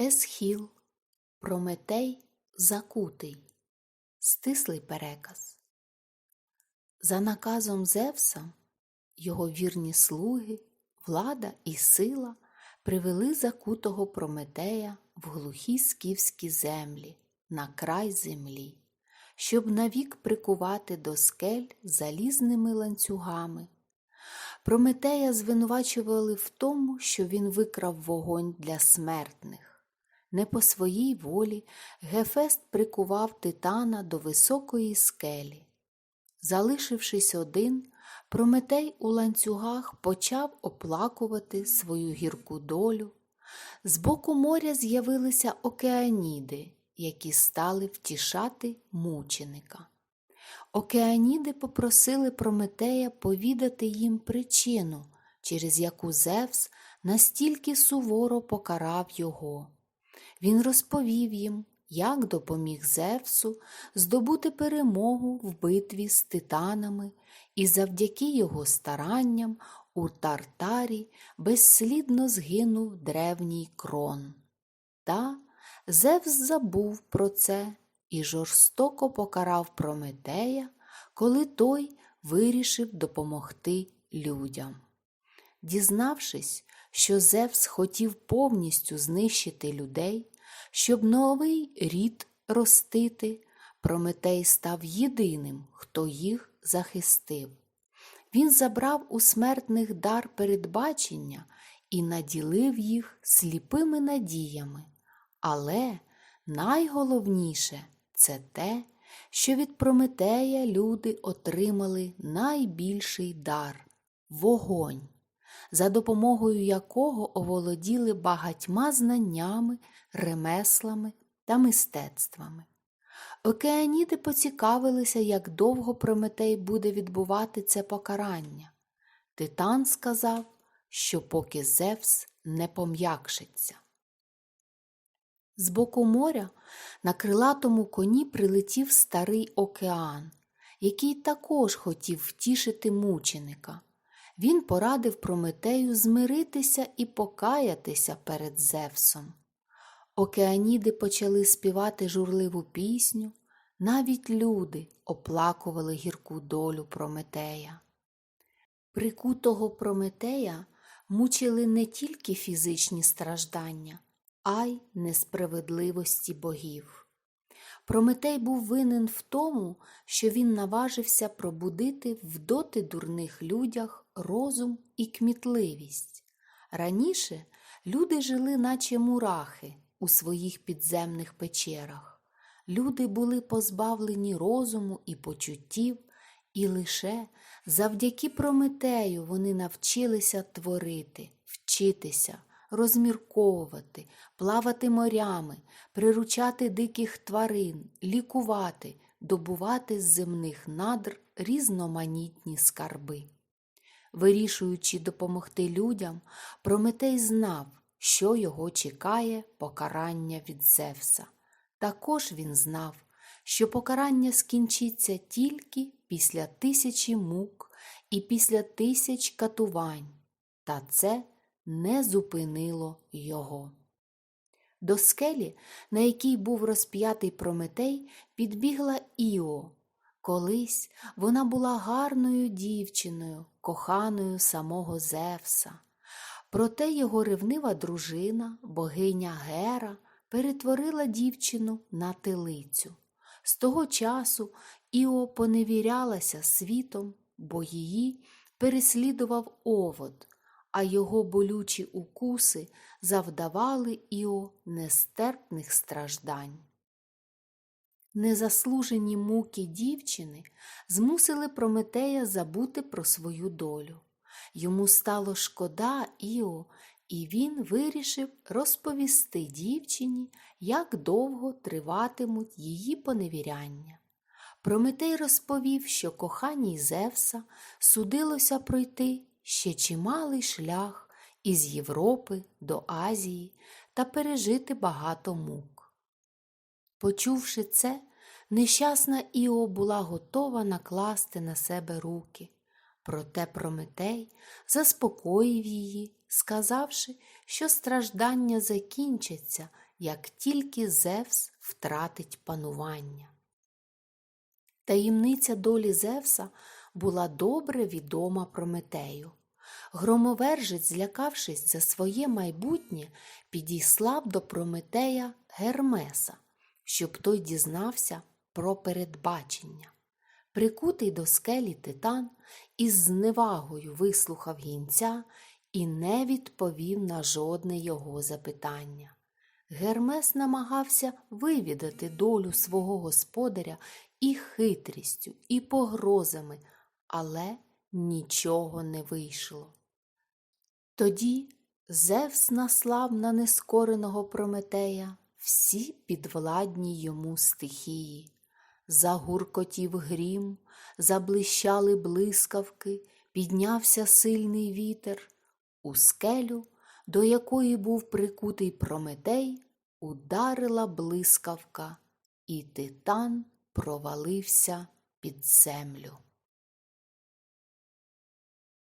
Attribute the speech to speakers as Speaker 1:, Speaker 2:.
Speaker 1: Есхіл, Прометей Закутий. Стислий переказ. За наказом Зевса його вірні слуги, влада і сила привели закутого Прометея в глухі скіфські землі, на край землі, щоб навік прикувати до скель залізними ланцюгами. Прометея звинувачували в тому, що він викрав вогонь для смертних. Не по своїй волі Гефест прикував титана до високої скелі. Залишившись один, Прометей у ланцюгах почав оплакувати свою гірку долю. З боку моря з'явилися океаніди, які стали втішати мученика. Океаніди попросили Прометея повідати їм причину, через яку Зевс настільки суворо покарав його. Він розповів їм, як допоміг Зевсу здобути перемогу в битві з титанами, і завдяки його старанням у Тартарі безслідно згинув древній крон. Та Зевс забув про це і жорстоко покарав Прометея, коли той вирішив допомогти людям. Дізнавшись, що Зевс хотів повністю знищити людей, щоб новий рід ростити, Прометей став єдиним, хто їх захистив. Він забрав у смертних дар передбачення і наділив їх сліпими надіями. Але найголовніше це те, що від Прометея люди отримали найбільший дар вогонь за допомогою якого оволоділи багатьма знаннями, ремеслами та мистецтвами. Океаніди поцікавилися, як довго Прометей буде відбувати це покарання. Титан сказав, що поки Зевс не пом'якшиться. З боку моря на крилатому коні прилетів старий океан, який також хотів втішити мученика. Він порадив Прометею змиритися і покаятися перед Зевсом. Океаніди почали співати журливу пісню, навіть люди оплакували гірку долю Прометея. Прикутого Прометея мучили не тільки фізичні страждання, а й несправедливості богів. Прометей був винен в тому, що він наважився пробудити в доти дурних людях розум і кмітливість. Раніше люди жили, наче мурахи, у своїх підземних печерах. Люди були позбавлені розуму і почуттів, і лише завдяки Прометею вони навчилися творити, вчитися, розмірковувати, плавати морями, приручати диких тварин, лікувати, добувати з земних надр різноманітні скарби. Вирішуючи допомогти людям, Прометей знав, що його чекає покарання від Зевса. Також він знав, що покарання скінчиться тільки після тисячі мук і після тисяч катувань, та це не зупинило його. До скелі, на якій був розп'ятий Прометей, підбігла Іо. Колись вона була гарною дівчиною, коханою самого Зевса. Проте його ревнива дружина, богиня Гера, перетворила дівчину на телицю. З того часу Іо поневірялася світом, бо її переслідував овод, а його болючі укуси завдавали Іо нестерпних страждань. Незаслужені муки дівчини змусили Прометея забути про свою долю. Йому стало шкода Іо, і він вирішив розповісти дівчині, як довго триватимуть її поневіряння. Прометей розповів, що коханій Зевса судилося пройти ще чималий шлях із Європи до Азії та пережити багато мук. Почувши це, нещасна Іо була готова накласти на себе руки. Проте Прометей заспокоїв її, сказавши, що страждання закінчаться, як тільки Зевс втратить панування. Таємниця долі Зевса була добре відома Прометею. Громовержець, злякавшись за своє майбутнє, підіслав до Прометея Гермеса, щоб той дізнався про передбачення. Прикутий до скелі титан із зневагою вислухав гінця і не відповів на жодне його запитання. Гермес намагався вивідати долю свого господаря і хитрістю, і погрозами, але нічого не вийшло. Тоді Зевс наслав на нескореного Прометея всі підвладні йому стихії. Загуркотів грім, заблищали блискавки, піднявся сильний вітер. У скелю, до якої був прикутий Прометей, ударила блискавка, і титан провалився під землю.